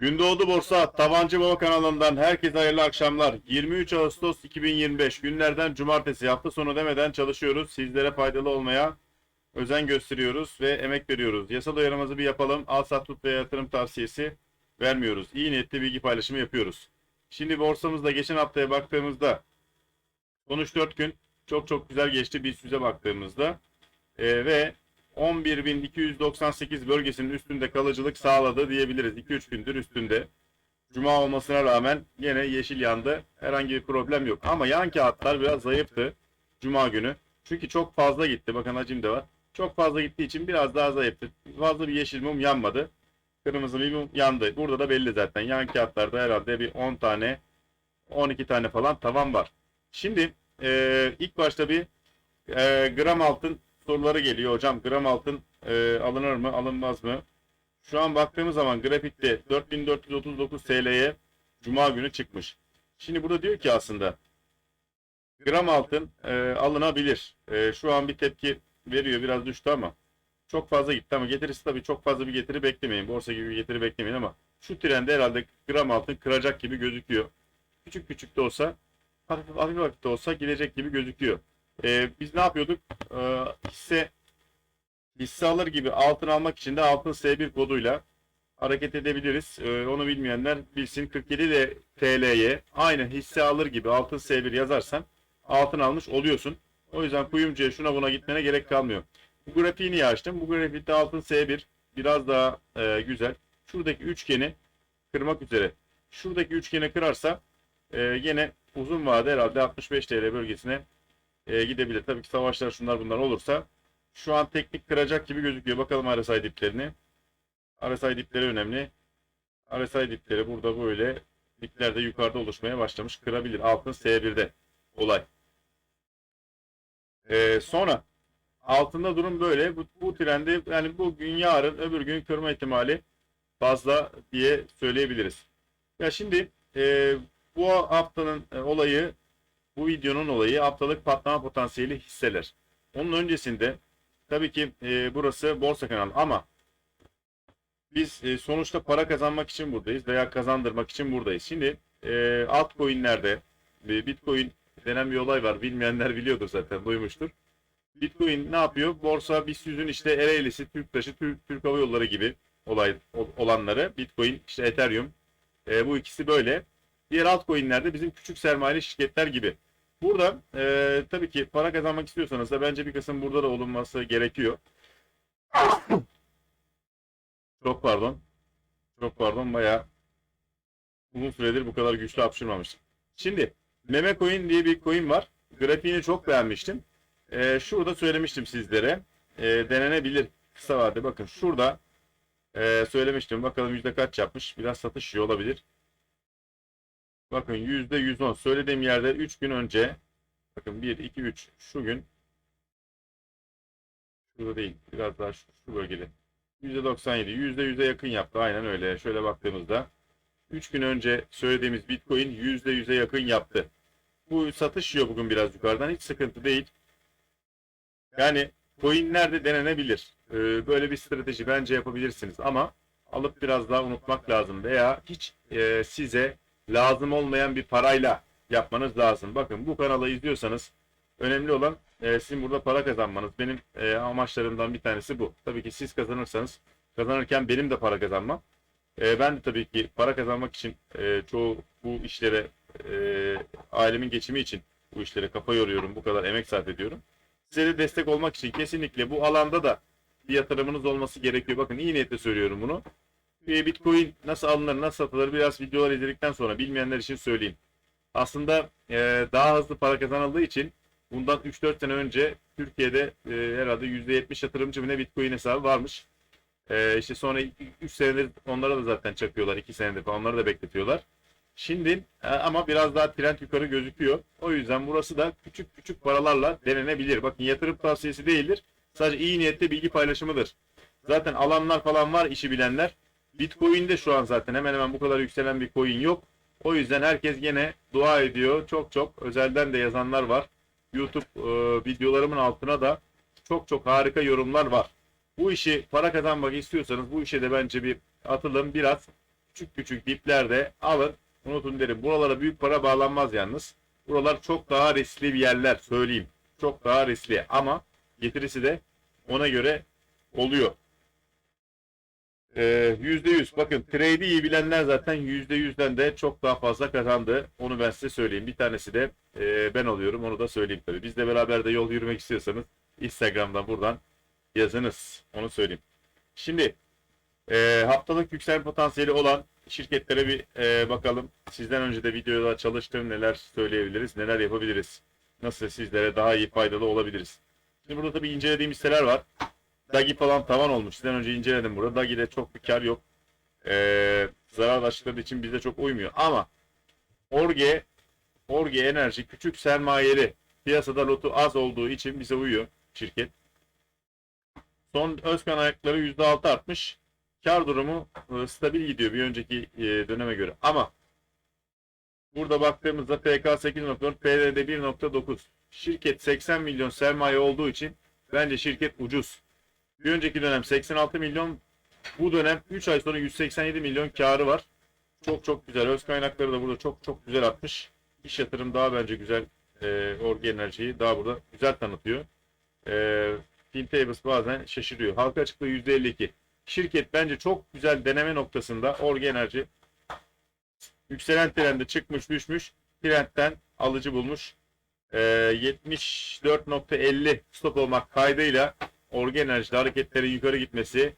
Gündoğdu Borsa Tabancı Baba kanalından herkese hayırlı akşamlar. 23 Ağustos 2025 günlerden cumartesi hafta sonu demeden çalışıyoruz. Sizlere faydalı olmaya özen gösteriyoruz ve emek veriyoruz. Yasal uyarımızı bir yapalım. Al sat tut ve yatırım tavsiyesi vermiyoruz. İyi niyetli bilgi paylaşımı yapıyoruz. Şimdi borsamızda geçen haftaya baktığımızda sonuç 4 gün çok çok güzel geçti biz yüze baktığımızda. Ee, ve 11.298 bölgesinin üstünde kalıcılık sağladı diyebiliriz. 2-3 gündür üstünde. Cuma olmasına rağmen yine yeşil yandı. Herhangi bir problem yok. Ama yan kağıtlar biraz zayıftı Cuma günü. Çünkü çok fazla gitti. Bakın hacim de var. Çok fazla gittiği için biraz daha zayıftı. Fazla bir yeşil mum yanmadı. Kırmızı bir mum yandı. Burada da belli zaten. Yan kağıtlarda herhalde bir 10 tane 12 tane falan tavan var. Şimdi eee, ilk başta bir eee, gram altın soruları geliyor hocam. Gram altın e, alınır mı, alınmaz mı? Şu an baktığımız zaman grafikte 4439 TL'ye Cuma günü çıkmış. Şimdi burada diyor ki aslında gram altın e, alınabilir. E, şu an bir tepki veriyor. Biraz düştü ama çok fazla gitti ama getirisi tabii çok fazla bir getiri beklemeyin. Borsa gibi bir getiri beklemeyin ama şu trende herhalde gram altın kıracak gibi gözüküyor. Küçük küçük de olsa hafif hafif, hafif de olsa gidecek gibi gözüküyor. Ee, biz ne yapıyorduk? Ee, hisse hisse alır gibi altın almak için de altın S1 koduyla hareket edebiliriz. Ee, onu bilmeyenler bilsin. 47 de TL'ye aynı hisse alır gibi altın S1 yazarsan altın almış oluyorsun. O yüzden kuyumcuya şuna buna gitmene gerek kalmıyor. Bu grafiği niye açtım? Bu grafikte altın S1 biraz daha e, güzel. Şuradaki üçgeni kırmak üzere. Şuradaki üçgeni kırarsa e, yine uzun vade herhalde 65 TL bölgesine e, gidebilir. Tabii ki savaşlar şunlar bunlar olursa şu an teknik kıracak gibi gözüküyor. Bakalım RSI diplerini. RSI dipleri önemli. RSI dipleri burada böyle diplerde yukarıda oluşmaya başlamış. Kırabilir. Altın S1'de olay. E, sonra altında durum böyle. Bu, bu trendi yani bugün yarın öbür gün kırma ihtimali fazla diye söyleyebiliriz. Ya şimdi e, bu haftanın e, olayı bu videonun olayı haftalık patlama potansiyeli hisseler. Onun öncesinde tabii ki e, burası borsa kanalı ama biz e, sonuçta para kazanmak için buradayız veya kazandırmak için buradayız. Şimdi e, altcoin'lerde e, Bitcoin denen bir olay var. Bilmeyenler biliyordur zaten, duymuştur. Bitcoin ne yapıyor? Borsa BIST 100'ün işte Ereğlisi, Türktaşı, Türk, Türk Hava Yolları gibi olay ol- olanları. Bitcoin, işte Ethereum. E, bu ikisi böyle. Diğer altcoin'lerde bizim küçük sermayeli şirketler gibi. Burada e, tabii ki para kazanmak istiyorsanız da bence bir kısım burada da olunması gerekiyor. Çok pardon. Çok pardon bayağı uzun süredir bu kadar güçlü hapşırmamıştım. Şimdi meme coin diye bir coin var. Grafiğini çok beğenmiştim. E, şurada söylemiştim sizlere. E, denenebilir kısa vade. Bakın şurada e, söylemiştim. Bakalım yüzde kaç yapmış. Biraz satış iyi olabilir. Bakın %110 söylediğim yerde 3 gün önce bakın 1 2 3 şu gün şurada değil biraz daha şu, şu bölgede %97 %100'e yakın yaptı aynen öyle şöyle baktığımızda 3 gün önce söylediğimiz Bitcoin %100'e yakın yaptı. Bu satış yiyor bugün biraz yukarıdan hiç sıkıntı değil. Yani coinler de denenebilir. Ee, böyle bir strateji bence yapabilirsiniz ama alıp biraz daha unutmak lazım veya hiç e, size lazım olmayan bir parayla yapmanız lazım. Bakın bu kanalı izliyorsanız önemli olan e, sizin burada para kazanmanız. Benim e, amaçlarımdan bir tanesi bu. Tabii ki siz kazanırsanız kazanırken benim de para kazanmam. E, ben de tabii ki para kazanmak için e, çoğu bu işlere e, ailemin geçimi için bu işlere kafa yoruyorum. Bu kadar emek sarf ediyorum. Size de destek olmak için kesinlikle bu alanda da bir yatırımınız olması gerekiyor. Bakın iyi niyetle söylüyorum bunu. E, Bitcoin nasıl alınır, nasıl satılır biraz videolar izledikten sonra bilmeyenler için söyleyeyim. Aslında e, daha hızlı para kazanıldığı için bundan 3-4 sene önce Türkiye'de e, herhalde %70 yatırımcı ne Bitcoin hesabı varmış. E, işte sonra 3 senedir onlara da zaten çakıyorlar. 2 senedir falan onları da bekletiyorlar. Şimdi e, ama biraz daha trend yukarı gözüküyor. O yüzden burası da küçük küçük paralarla denenebilir. Bakın yatırım tavsiyesi değildir. Sadece iyi niyetli bilgi paylaşımıdır. Zaten alanlar falan var işi bilenler. Bitcoin'de şu an zaten hemen hemen bu kadar yükselen bir coin yok. O yüzden herkes yine dua ediyor. Çok çok özelden de yazanlar var. YouTube e, videolarımın altına da çok çok harika yorumlar var. Bu işi para kazanmak istiyorsanız bu işe de bence bir atılım biraz küçük küçük diplerde alın. Unutun derim. Buralara büyük para bağlanmaz yalnız. Buralar çok daha riskli bir yerler söyleyeyim. Çok daha riskli ama getirisi de ona göre oluyor. Ee, %100 bakın trade'i iyi bilenler zaten %100'den de çok daha fazla kazandı. Onu ben size söyleyeyim. Bir tanesi de e, ben oluyorum. Onu da söyleyeyim tabii. Bizle beraber de yol yürümek istiyorsanız Instagram'dan buradan yazınız. Onu söyleyeyim. Şimdi e, haftalık yükselme potansiyeli olan şirketlere bir e, bakalım. Sizden önce de videoda çalıştığım neler söyleyebiliriz, neler yapabiliriz. Nasıl sizlere daha iyi faydalı olabiliriz. Şimdi burada tabii incelediğim hisseler var. Dagi falan tavan olmuş. Sizden önce inceledim burada. Dagi'de çok bir kar yok. Ee, zarar açıkladığı için bize çok uymuyor. Ama Orge Orge Enerji küçük sermayeli piyasada lotu az olduğu için bize uyuyor şirket. Son Özkan ayakları %6 artmış. Kar durumu e, stabil gidiyor bir önceki e, döneme göre. Ama burada baktığımızda PK 8.4, PDD 1.9. Şirket 80 milyon sermaye olduğu için bence şirket ucuz. Bir önceki dönem 86 milyon. Bu dönem 3 ay sonra 187 milyon karı var. Çok çok güzel. Öz kaynakları da burada çok çok güzel atmış. İş yatırım daha bence güzel. E, Orge Enerji'yi daha burada güzel tanıtıyor. E, Fintables bazen şaşırıyor. Halka açıklığı %52. Şirket bence çok güzel deneme noktasında Orge Enerji yükselen trende çıkmış düşmüş. Trendten alıcı bulmuş. E, 74.50 stop olmak kaydıyla Orge Enerji'de hareketlerin yukarı gitmesi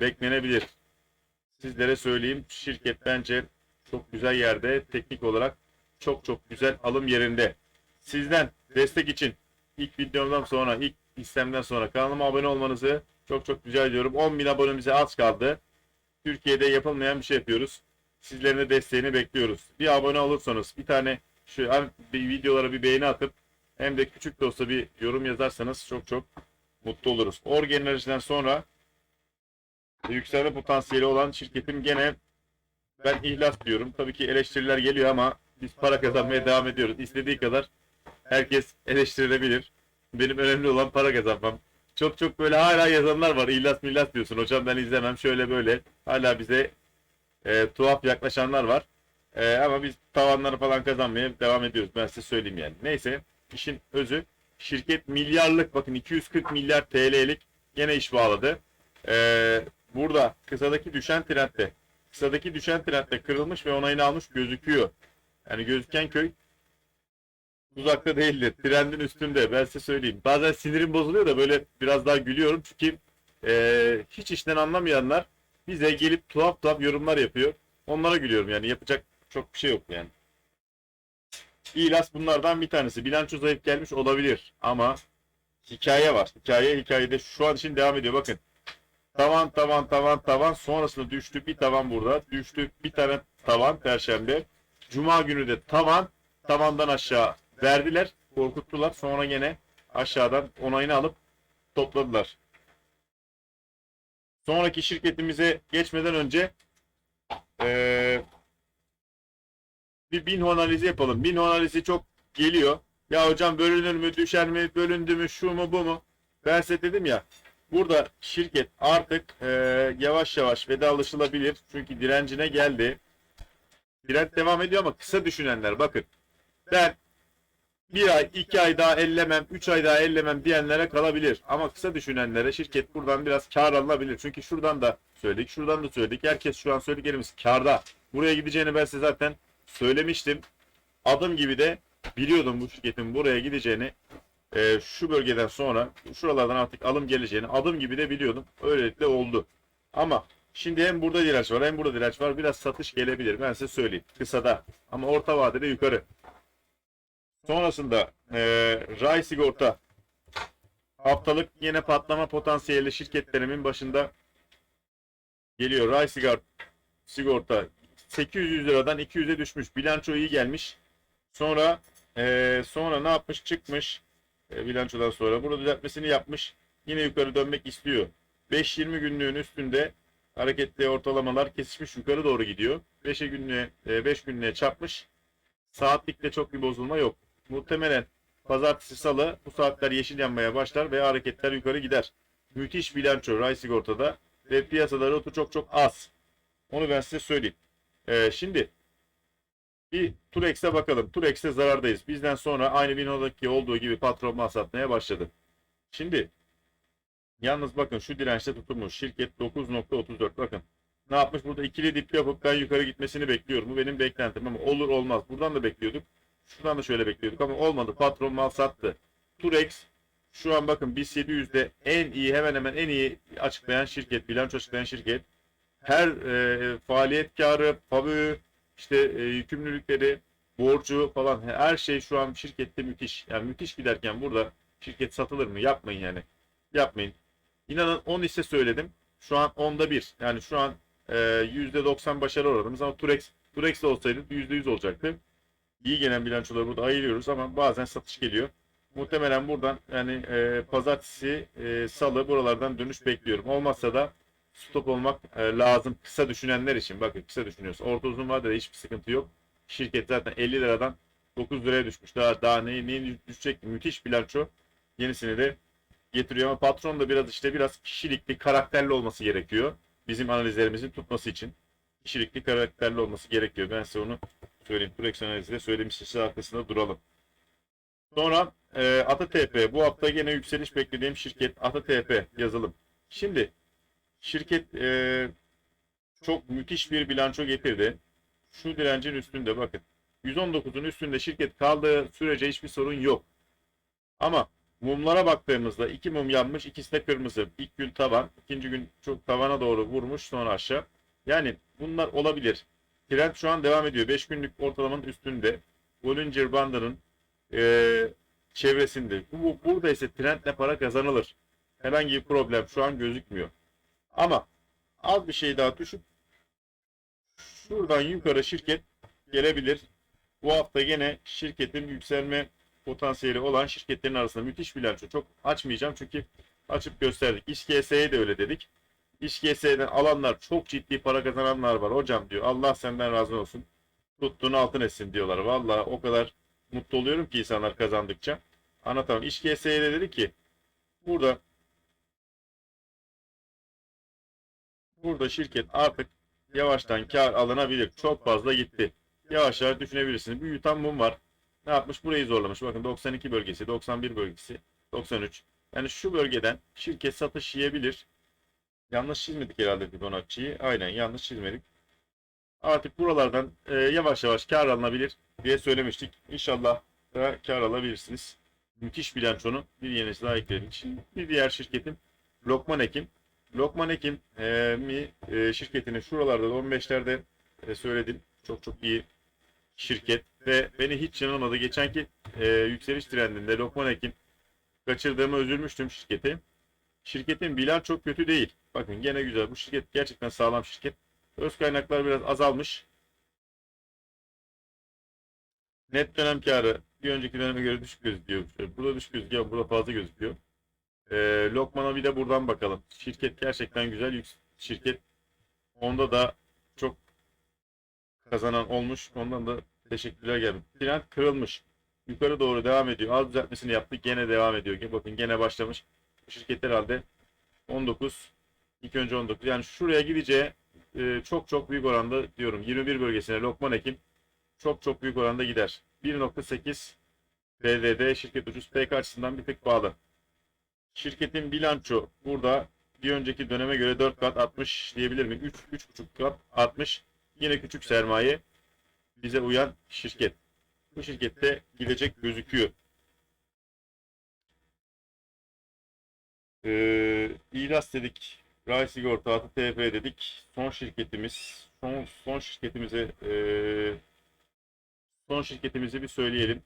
beklenebilir. Sizlere söyleyeyim şirket bence çok güzel yerde teknik olarak çok çok güzel alım yerinde. Sizden destek için ilk videomdan sonra ilk istemden sonra kanalıma abone olmanızı çok çok rica ediyorum. 10 bin abonemize az kaldı. Türkiye'de yapılmayan bir şey yapıyoruz. Sizlerin de desteğini bekliyoruz. Bir abone olursanız bir tane şu bir videolara bir beğeni atıp hem de küçük de olsa bir yorum yazarsanız çok çok mutlu oluruz. Orge Enerji'den sonra yükselme potansiyeli olan şirketim gene ben ihlas diyorum. Tabii ki eleştiriler geliyor ama biz para kazanmaya devam ediyoruz. İstediği kadar herkes eleştirilebilir. Benim önemli olan para kazanmam. Çok çok böyle hala yazanlar var. İhlas millas diyorsun. Hocam ben izlemem şöyle böyle. Hala bize e, tuhaf yaklaşanlar var. E, ama biz tavanları falan kazanmaya devam ediyoruz. Ben size söyleyeyim yani. Neyse işin özü şirket milyarlık bakın 240 milyar TL'lik gene iş bağladı. Ee, burada kısadaki düşen trendde kısadaki düşen trendde kırılmış ve onayını almış gözüküyor. Yani gözüken köy uzakta değildir. Trendin üstünde. Ben size söyleyeyim. Bazen sinirim bozuluyor da böyle biraz daha gülüyorum. Çünkü ee, hiç işten anlamayanlar bize gelip tuhaf tuhaf yorumlar yapıyor. Onlara gülüyorum yani. Yapacak çok bir şey yok yani. İlas bunlardan bir tanesi. Bilanço zayıf gelmiş olabilir ama hikaye var. Hikaye hikayede şu an için devam ediyor. Bakın. Tavan tavan tavan tavan sonrasında düştü bir tavan burada. Düştü bir tane tavan perşembe. Cuma günü de tavan tavandan aşağı verdiler. Korkuttular. Sonra gene aşağıdan onayını alıp topladılar. Sonraki şirketimize geçmeden önce eee bir Binho analizi yapalım. Binho analizi çok geliyor. Ya hocam bölünür mü, düşer mi, bölündü mü, şu mu, bu mu? Ben size dedim ya, burada şirket artık e, yavaş yavaş vedalaşılabilir. Çünkü direncine geldi. Direnç devam ediyor ama kısa düşünenler bakın. Ben bir ay, iki ay daha ellemem, üç ay daha ellemem diyenlere kalabilir. Ama kısa düşünenlere şirket buradan biraz kar alınabilir. Çünkü şuradan da söyledik, şuradan da söyledik. Herkes şu an söylediklerimiz karda. Buraya gideceğini ben size zaten söylemiştim. Adım gibi de biliyordum bu şirketin buraya gideceğini. Ee, şu bölgeden sonra şuralardan artık alım geleceğini adım gibi de biliyordum. Öylelikle oldu. Ama şimdi hem burada direnç var hem burada direnç var. Biraz satış gelebilir. Ben size söyleyeyim. Kısada. Ama orta vadede yukarı. Sonrasında ee, Ray Sigorta haftalık yine patlama potansiyeli şirketlerimin başında geliyor. Ray sigorta 800 liradan 200'e düşmüş. Bilanço iyi gelmiş. Sonra eee, sonra ne yapmış? Çıkmış. E, bilançodan sonra. Burada düzeltmesini yapmış. Yine yukarı dönmek istiyor. 5-20 günlüğün üstünde hareketli ortalamalar kesişmiş yukarı doğru gidiyor. 5'e günlüğe 5 günlüğe çarpmış. Saatlikte çok bir bozulma yok. Muhtemelen pazartesi salı bu saatler yeşil yanmaya başlar ve hareketler yukarı gider. Müthiş bilanço Ray Sigorta'da ve piyasada rotu çok çok az. Onu ben size söyleyeyim. Ee, şimdi bir Turex'e bakalım. Turex'te zarardayız. Bizden sonra aynı Vino'daki olduğu gibi patron mal satmaya başladı. Şimdi yalnız bakın şu dirençte tutulmuş. Şirket 9.34 bakın. Ne yapmış burada ikili dip yapıp ben yukarı gitmesini bekliyorum. Bu benim beklentim ama olur olmaz. Buradan da bekliyorduk. Şuradan da şöyle bekliyorduk ama olmadı. Patron mal sattı. Turex şu an bakın BIST 700'de en iyi hemen hemen en iyi açıklayan şirket, bilanço açıklayan şirket. Her e, faaliyet karı, fabü, işte e, yükümlülükleri, borcu falan her şey şu an şirkette müthiş. Yani müthiş giderken burada şirket satılır mı? Yapmayın yani. Yapmayın. İnanın 10 hisse söyledim. Şu an 10'da 1. Yani şu an e, %90 başarı oranımız ama Turex, Turex de olsaydı %100 olacaktı. İyi gelen bilançoları burada ayırıyoruz ama bazen satış geliyor. Muhtemelen buradan yani e, pazartesi, e, salı buralardan dönüş bekliyorum. Olmazsa da stop olmak e, lazım kısa düşünenler için. Bakın kısa düşünüyoruz. Orta uzun vadede hiçbir sıkıntı yok. Şirket zaten 50 liradan 9 liraya düşmüş. Daha daha ne, ne düşecek? Müthiş bilanço. Yenisini de getiriyor ama patron da biraz işte biraz kişilikli, karakterli olması gerekiyor. Bizim analizlerimizin tutması için. Kişilikli, karakterli olması gerekiyor. Ben size onu söyleyeyim. Turex analizde söylemiştim. Size arkasında duralım. Sonra e, AtaTP. Bu hafta yine yükseliş beklediğim şirket AtaTP yazılım. Şimdi şirket e, çok müthiş bir bilanço getirdi. Şu direncin üstünde bakın. 119'un üstünde şirket kaldığı sürece hiçbir sorun yok. Ama mumlara baktığımızda iki mum yanmış, ikisi de kırmızı. İlk gün tavan, ikinci gün çok tavana doğru vurmuş, sonra aşağı. Yani bunlar olabilir. Trend şu an devam ediyor. 5 günlük ortalamanın üstünde. Bollinger Bandı'nın e, çevresinde. Bu, burada ise trendle para kazanılır. Herhangi bir problem şu an gözükmüyor. Ama az bir şey daha düşüp şuradan yukarı şirket gelebilir. Bu hafta yine şirketin yükselme potansiyeli olan şirketlerin arasında müthiş bilanço. Çok açmayacağım çünkü açıp gösterdik. İşGS'ye de öyle dedik. İşGS'den alanlar çok ciddi para kazananlar var. Hocam diyor Allah senden razı olsun. Tuttuğunu altın etsin diyorlar. Vallahi o kadar mutlu oluyorum ki insanlar kazandıkça. Anlatamam. İşGS'ye de dedi ki burada burada şirket artık yavaştan kar alınabilir. Çok fazla gitti. Yavaş yavaş düşünebilirsiniz. Bir yutan mum var. Ne yapmış? Burayı zorlamış. Bakın 92 bölgesi, 91 bölgesi, 93. Yani şu bölgeden şirket satış yiyebilir. Yanlış çizmedik herhalde Fibonacci'yi. Aynen yanlış çizmedik. Artık buralardan e, yavaş yavaş kar alınabilir diye söylemiştik. İnşallah da kar alabilirsiniz. Müthiş bilançonun bir yenisi daha ekledik. Bir diğer şirketim Lokman Ekim. Lokman Ekim e, mi e, şirketini şuralarda da 15'lerde e, söyledim. Çok çok iyi şirket ve beni hiç yanılmadı. Geçenki e, yükseliş trendinde Lokman Ekim kaçırdığımı üzülmüştüm şirketi. Şirketin bilanço çok kötü değil. Bakın gene güzel. Bu şirket gerçekten sağlam şirket. Öz kaynaklar biraz azalmış. Net dönem karı bir önceki döneme göre düşük gözüküyor. Burada düşük gözüküyor, burada fazla gözüküyor. Ee, Lokman'a bir de buradan bakalım. Şirket gerçekten güzel. Şirket. Onda da çok kazanan olmuş. Ondan da teşekkürler geldi. Trend kırılmış. Yukarı doğru devam ediyor. Az düzeltmesini yaptık. Gene devam ediyor. Bakın gene başlamış. Şirket herhalde 19 ilk önce 19. Yani şuraya gideceği e, çok çok büyük oranda diyorum 21 bölgesine Lokman Ekim çok çok büyük oranda gider. 1.8 PDD şirket ucuz PK açısından bir tık bağlı. Şirketin bilanço burada bir önceki döneme göre 4 kat 60 diyebilir miyim? 3 3,5 kat 60. Yine küçük sermaye bize uyan şirket. Bu şirkette gidecek gözüküyor. Ee, İlas dedik. Ray Sigorta Atı TP dedik. Son şirketimiz. Son, son şirketimize e, son şirketimizi bir söyleyelim.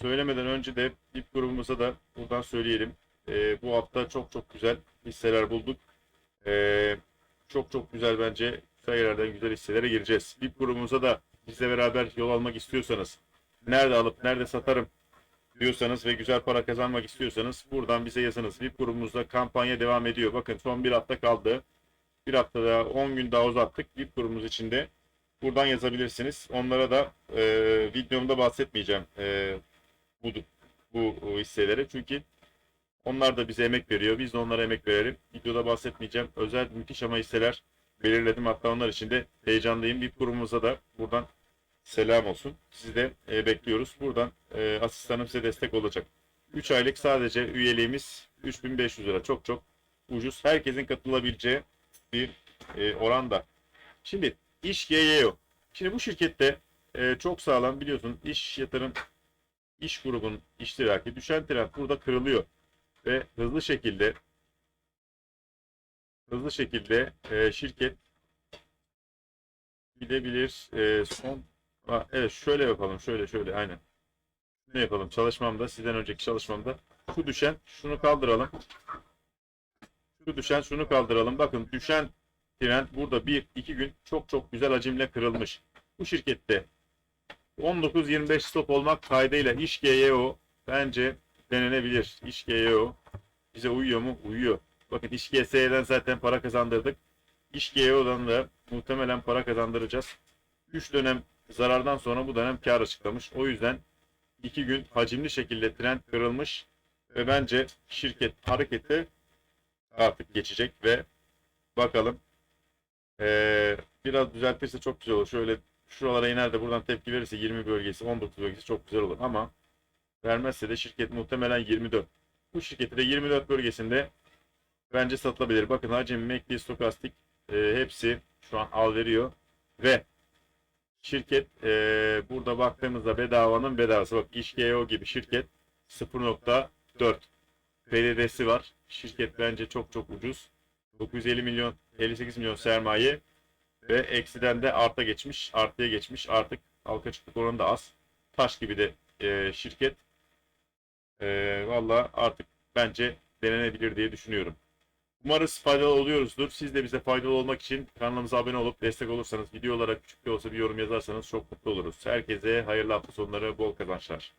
Söylemeden önce de VIP grubumuza da buradan söyleyelim. E, bu hafta çok çok güzel hisseler bulduk. E, çok çok güzel bence sayılardan güzel hisselere gireceğiz. VIP grubumuza da bizle beraber yol almak istiyorsanız, nerede alıp nerede satarım diyorsanız ve güzel para kazanmak istiyorsanız buradan bize yazınız. VIP grubumuzda kampanya devam ediyor. Bakın son bir hafta kaldı. Bir hafta daha 10 gün daha uzattık VIP grubumuz içinde. Buradan yazabilirsiniz. Onlara da e, videomda bahsetmeyeceğim e, bu, bu hisseleri. Çünkü onlar da bize emek veriyor. Biz de onlara emek verelim. Videoda bahsetmeyeceğim. Özel müthiş ama hisseler belirledim. Hatta onlar için de heyecanlıyım. Bir kurumumuza da buradan selam olsun. Sizi de e, bekliyoruz. Buradan e, asistanım size destek olacak. 3 aylık sadece üyeliğimiz 3500 lira. Çok çok ucuz. Herkesin katılabileceği bir e, oranda. Şimdi iş GYO. Şimdi bu şirkette e, çok sağlam biliyorsun iş yatırım iş grubunun iştiraki düşen trend burada kırılıyor ve hızlı şekilde hızlı şekilde e, şirket gidebilir. E, son Ha, evet şöyle yapalım. Şöyle şöyle aynen. Ne yapalım? Çalışmamda sizden önceki çalışmamda şu düşen şunu kaldıralım. Şu düşen şunu kaldıralım. Bakın düşen trend burada bir iki gün çok çok güzel hacimle kırılmış. Bu şirkette 19-25 stop olmak kaydıyla iş GYO bence denenebilir. İş GYO bize uyuyor mu? Uyuyor. Bakın iş zaten para kazandırdık. İş GYO'dan da muhtemelen para kazandıracağız. 3 dönem zarardan sonra bu dönem kar açıklamış. O yüzden 2 gün hacimli şekilde trend kırılmış ve bence şirket hareketi artık geçecek ve bakalım ee, biraz düzeltirse çok güzel olur. Şöyle şuralara iner de buradan tepki verirse 20 bölgesi 19 bölgesi çok güzel olur ama vermezse de şirket muhtemelen 24. Bu şirketi de 24 bölgesinde bence satılabilir. Bakın hacim, MACD, stokastik e, hepsi şu an al veriyor ve şirket e, burada baktığımızda bedavanın bedavası bak İşgeo gibi şirket 0.4 PDD'si var. Şirket bence çok çok ucuz. 950 milyon 58 milyon sermaye ve eksiden de arta geçmiş, artıya geçmiş. Artık halka çıktık oranı da az. Taş gibi de e, şirket. E, Valla artık bence denenebilir diye düşünüyorum. Umarız faydalı oluyoruzdur. Siz de bize faydalı olmak için kanalımıza abone olup destek olursanız, video olarak küçük de olsa bir yorum yazarsanız çok mutlu oluruz. Herkese hayırlı hafta sonları, bol kazançlar.